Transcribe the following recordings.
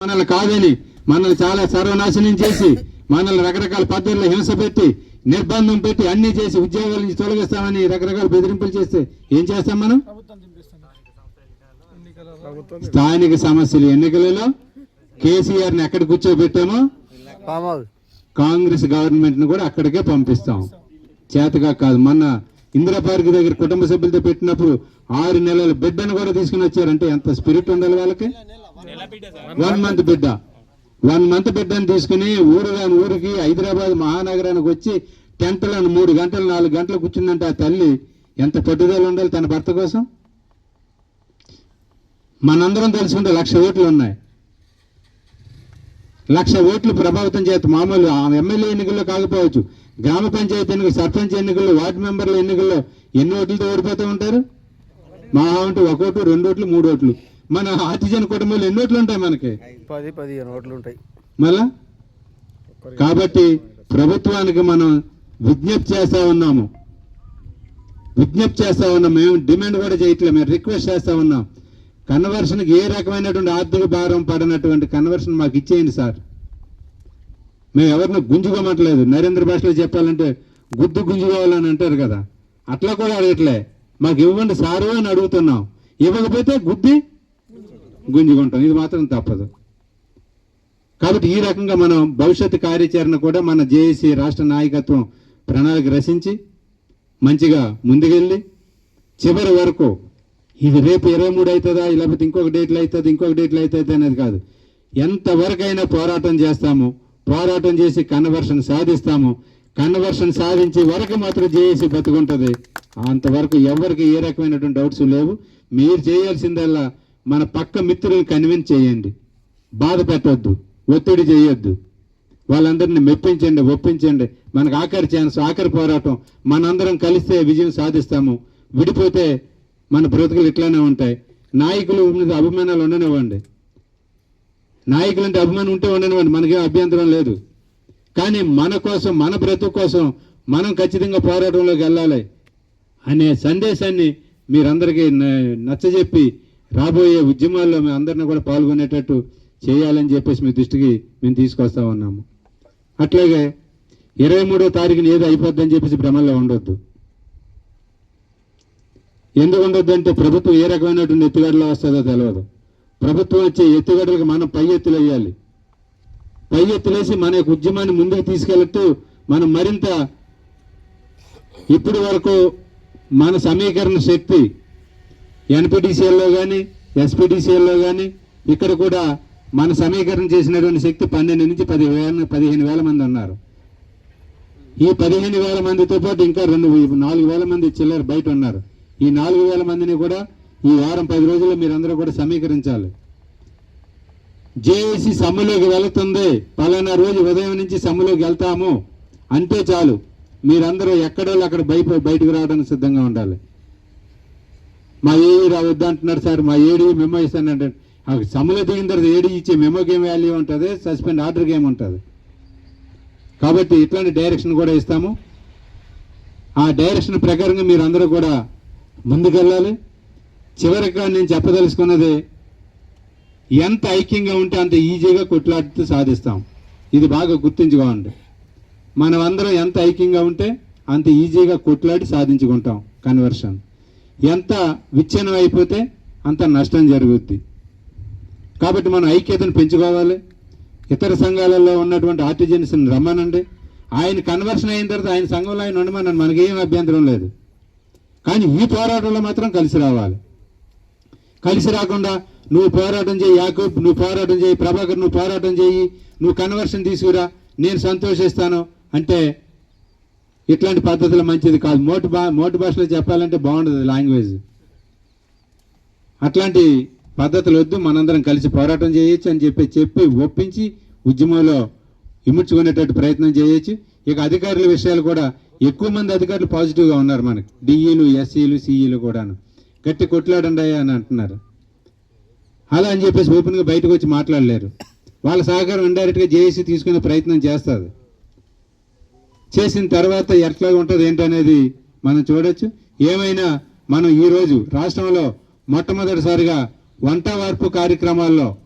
మనల్ని కాదని మనల్ని చాలా సర్వనాశనం చేసి మనల్ని రకరకాల పద్ధతుల్లో హింస పెట్టి నిర్బంధం పెట్టి అన్ని చేసి ఉద్యోగాల నుంచి తొలగిస్తామని రకరకాల బెదిరింపులు చేస్తే ఏం చేస్తాం మనం? స్థానిక సమస్యలు ఎన్నికలలో కేసీఆర్ని ఎక్కడ కూర్చోబెట్టామో కాంగ్రెస్ గవర్నమెంట్ను కూడా అక్కడికే పంపిస్తాం. చేతగా కాదు మొన్న ఇందిరా పార్క్ దగ్గర కుటుంబ సభ్యులతో పెట్టినప్పుడు ఆరు నెలల బిడ్డను కూడా తీసుకుని వచ్చారంటే ఎంత స్పిరిట్ ఉండాలి వాళ్ళకి? వన్ మంత్ బిడ్డ. వన్ మంత్ బిడ్డను తీసుకుని ఊరు కాని ఊరికి హైదరాబాద్ మహానగరానికి వచ్చి టెంట్లను మూడు గంటలు నాలుగు గంటలు కూర్చుందంటే ఆ తల్లి ఎంత పట్టుదల ఉండాలి తన భర్త కోసం? మనందరం తెలుసుకుంటే లక్ష ఓట్లు ఉన్నాయి. లక్ష ఓట్లు ప్రభావితం చేత మామూలు ఎమ్మెల్యే ఎన్నికల్లో కాకపోవచ్చు. గ్రామ పంచాయతీ ఎన్నికలు సర్పంచ్ ఎన్నికల్లో వార్డు మెంబర్ల ఎన్నికల్లో ఎన్ని ఓట్లతో ఓడిపోతూ ఉంటారు? మహా ఉంటే ఒక ఓటు రెండు ఓట్లు మూడు ఓట్లు. మన ఆర్టిజన్ కుటుంబంలో ఎన్ని ఓట్లు ఉంటాయి మనకి? పది పదిహేను ఓట్లు ఉంటాయి. మళ్ళా? కాబట్టి ప్రభుత్వానికి మనం విజ్ఞప్తి చేస్తా ఉన్నాము. విజ్ఞప్తి చేస్తా ఉన్నాం. మేము డిమాండ్ కూడా చేయట్లేదు. మేము రిక్వెస్ట్ చేస్తా ఉన్నాం. కన్వర్షన్కి ఏ రకమైనటువంటి ఆర్థిక భారం పడినటువంటి కన్వర్షన్ మాకు ఇచ్చేయండి సార్. మేము ఎవరిని గుంజుకోమట్లేదు నరేంద్ర భాషలో చెప్పాలంటే గుద్దు గుంజుకోవాలని అంటారు కదా. అట్లా కూడా అడగట్లే. మాకు ఇవ్వండి సారు అని అడుగుతున్నాం. ఇవ్వకపోతే గుద్ది గుంజుకుంటాం ఇది మాత్రం తప్పదు. కాబట్టి ఈ రకంగా మనం భవిష్యత్తు కార్యాచరణ కూడా మన జేఏసీ రాష్ట్ర నాయకత్వం ప్రణాళిక రచించి మంచిగా ముందుకెళ్ళి చివరి వరకు ఇది రేపు ఇరవై మూడు అవుతుందా లేకపోతే ఇంకొక డేట్లు అవుతుంది ఇంకొక డేట్లు అవుతుంది అనేది కాదు. ఎంతవరకైనా పోరాటం చేస్తాము. పోరాటం చేసి కన్వర్షన్ సాధిస్తాము. కన్వర్షన్ సాధించే వరకు మాత్రం జేఏసీ బతుకుంటుంది. అంతవరకు ఎవరికి ఏ రకమైనటువంటి డౌట్స్ లేవు. మీరు చేయాల్సిందల్లా మన పక్క మిత్రులను కన్విన్స్ చేయండి. బాధ పెట్టవద్దు ఒత్తిడి చేయొద్దు వాళ్ళందరినీ మెప్పించండి ఒప్పించండి. మనకు ఆఖరి ఛాన్స్ ఆఖరి పోరాటం. మనందరం కలిస్తే విజయం సాధిస్తాము. విడిపోతే మన బ్రతుకులు ఇట్లానే ఉంటాయి. నాయకులు మీద అభిమానాలు ఉండనివ్వండి. నాయకులంటే అభిమానం ఉంటే ఉండనివ్వండి మనకేం అభ్యంతరం లేదు. కానీ మన కోసం మన బ్రతుకు కోసం మనం ఖచ్చితంగా పోరాటంలోకి వెళ్ళాలి అనే సందేశాన్ని మీరందరికీ న- నచ్చజెప్పి రాబోయే ఉద్యమాల్లో మీ అందరిని కూడా పాల్గొనేటట్టు చేయాలని చెప్పేసి మీ దృష్టికి మేము తీసుకొస్తా ఉన్నాము. అట్లాగే ఇరవై మూడో తారీఖున ఏదో అయిపోద్దని చెప్పేసి భ్రమల్లో ఉండొద్దు. ఎందుకు ఉండొద్దు అంటే ప్రభుత్వం ఏ రకమైనటువంటి ఎత్తుగడలో వస్తుందో తెలియదు ప్రభుత్వం వచ్చే ఎత్తుగడలకు మనం పై ఎత్తులు వేయాలి పై ఎత్తులేసి మన యొక్క ఉద్యమాన్ని ముందుకు తీసుకెళ్తూ మనం మరింత ఇప్పటి వరకు మన సమీకరణ శక్తి ఎన్పిటిసిఎల్లో కానీ ఎస్పిటిసిఎల్లో కానీ ఇక్కడ కూడా మన సమీకరణ చేసినటువంటి శక్తి పన్నెండు నుంచి పదివేల పదిహేను వేల మంది ఉన్నారు. ఈ పదిహేను వేల మందితో పాటు ఇంకా రెండు నాలుగు వేల మంది చిల్లర బయట ఉన్నారు. ఈ నాలుగు వేల మందిని కూడా ఈ వారం పది రోజుల్లో మీరందరూ కూడా సమీకరించాలి. జేఏసీ సమ్ములోకి వెళుతుంది. పలానా రోజు ఉదయం నుంచి సమ్ములోకి వెళ్తాము. అంటే చాలు. మీరందరూ ఎక్కడో అక్కడ బయట బయటకు రావడానికి సిద్ధంగా ఉండాలి. మా ఏడీ రావద్దు అంటున్నారు సార్. మా ఏడీ మెమో ఇస్తానంటే ఆ సమ్ములో దిగిన తర్వాత ఏడీ ఇచ్చే మెమోకి ఏం వాల్యూ ఉంటుంది సస్పెండ్ ఆర్డర్కి ఏమి ఉంటుంది. కాబట్టి ఇట్లాంటి డైరెక్షన్ కూడా ఇస్తాము. ఆ డైరెక్షన్ ప్రకారంగా మీరు అందరూ కూడా ముందుకెళ్ళాలి. చివరిగా నేను చెప్పదలుచుకున్నది ఎంత ఐక్యంగా ఉంటే అంత ఈజీగా కొట్లాడుతూ సాధిస్తాం. ఇది బాగా గుర్తుంచుకోండి. మనమందరం ఎంత ఐక్యంగా ఉంటే అంత ఈజీగా కొట్లాడి సాధించుకుంటాం కన్వర్షన్. ఎంత విచ్ఛిన్నం అయిపోతే అంత నష్టం జరుగుద్ది. కాబట్టి మనం ఐక్యతను పెంచుకోవాలి. ఇతర సంఘాలలో ఉన్నటువంటి ఆర్టిజన్స్ని రమ్మనండి. ఆయన కన్వర్షన్ అయిన తర్వాత ఆయన సంఘంలో ఆయన ఉండమనండి మనకేం అభ్యంతరం లేదు. కానీ ఈ పోరాటంలో మాత్రం కలిసి రావాలి. కలిసి రాకుండా నువ్వు పోరాటం చేయి యాకూబ్ నువ్వు పోరాటం చేయి ప్రభాకర్ నువ్వు పోరాటం చేయి నువ్వు కన్వర్షన్ తీసుకురా నేను సంతోషిస్తాను అంటే ఇట్లాంటి పద్ధతులు మంచిది కాదు. మోటు భా మోటు భాషలో చెప్పాలంటే బాగుండదు లాంగ్వేజ్. అట్లాంటి పద్ధతులు వద్దు మనందరం కలిసి పోరాటం చేయొచ్చు అని చెప్పి చెప్పి ఒప్పించి ఉద్యమంలో ఇముడ్చుకునేటట్టు ప్రయత్నం చేయొచ్చు. ఇక అధికారుల విషయాలు కూడా ఎక్కువ మంది అధికారులు పాజిటివ్గా ఉన్నారు మనకి. డిఈలు ఎస్సీలు సిఈలు కూడాను. గట్టి కొట్లాడండి అని అంటున్నారు. అలా అని చెప్పేసి ఓపెన్గా బయటకు వచ్చి మాట్లాడలేరు. వాళ్ళ సహకారం ఇండైరెక్ట్గా జేఏసీ తీసుకునే ప్రయత్నం చేస్తుంది. చేసిన తర్వాత ఎట్లా ఉంటుంది ఏంటనేది మనం చూడొచ్చు. ఏమైనా మనం ఈరోజు రాష్ట్రంలో మొట్టమొదటిసారిగా వంట వార్పు కార్యక్రమాల్లో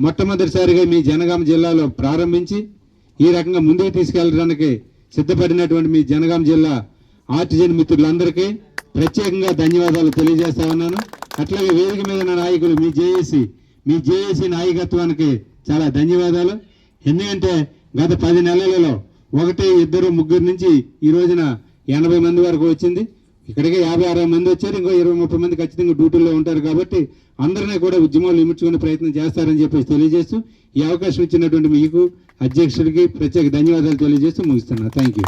మొట్టమొదటిసారిగా మీ జనగామ జిల్లాలో ప్రారంభించి ఈ రకంగా ముందుకు తీసుకెళ్ళడానికి సిద్ధపడినటువంటి మీ జనగామ జిల్లా ఆర్టిజన్ మిత్రులందరికీ ప్రత్యేకంగా ధన్యవాదాలు తెలియజేస్తా ఉన్నాను. అట్లాగే వేదిక మీద ఉన్న నాయకులు మీ జేఏసీ మీ జేఏసీ నాయకత్వానికి చాలా ధన్యవాదాలు. ఎందుకంటే గత పది నెలలలో ఒకటి ఇద్దరు ముగ్గురు నుంచి ఈ రోజున ఎనభై మంది వరకు వచ్చింది. ఇక్కడికి యాభై అరవై మంది వచ్చారు. ఇంకో ఇరవై ముప్పై మంది ఖచ్చితంగా డ్యూటీలో ఉంటారు కాబట్టి అందరినీ కూడా ఉద్యమాలు ఇముడ్చుకునే ప్రయత్నం చేస్తారని చెప్పేసి తెలియజేస్తూ ఈ అవకాశం ఇచ్చినటువంటి మీకు అధ్యక్షుడికి ప్రత్యేక ధన్యవాదాలు తెలియజేస్తూ ముగిస్తున్నా. Thank you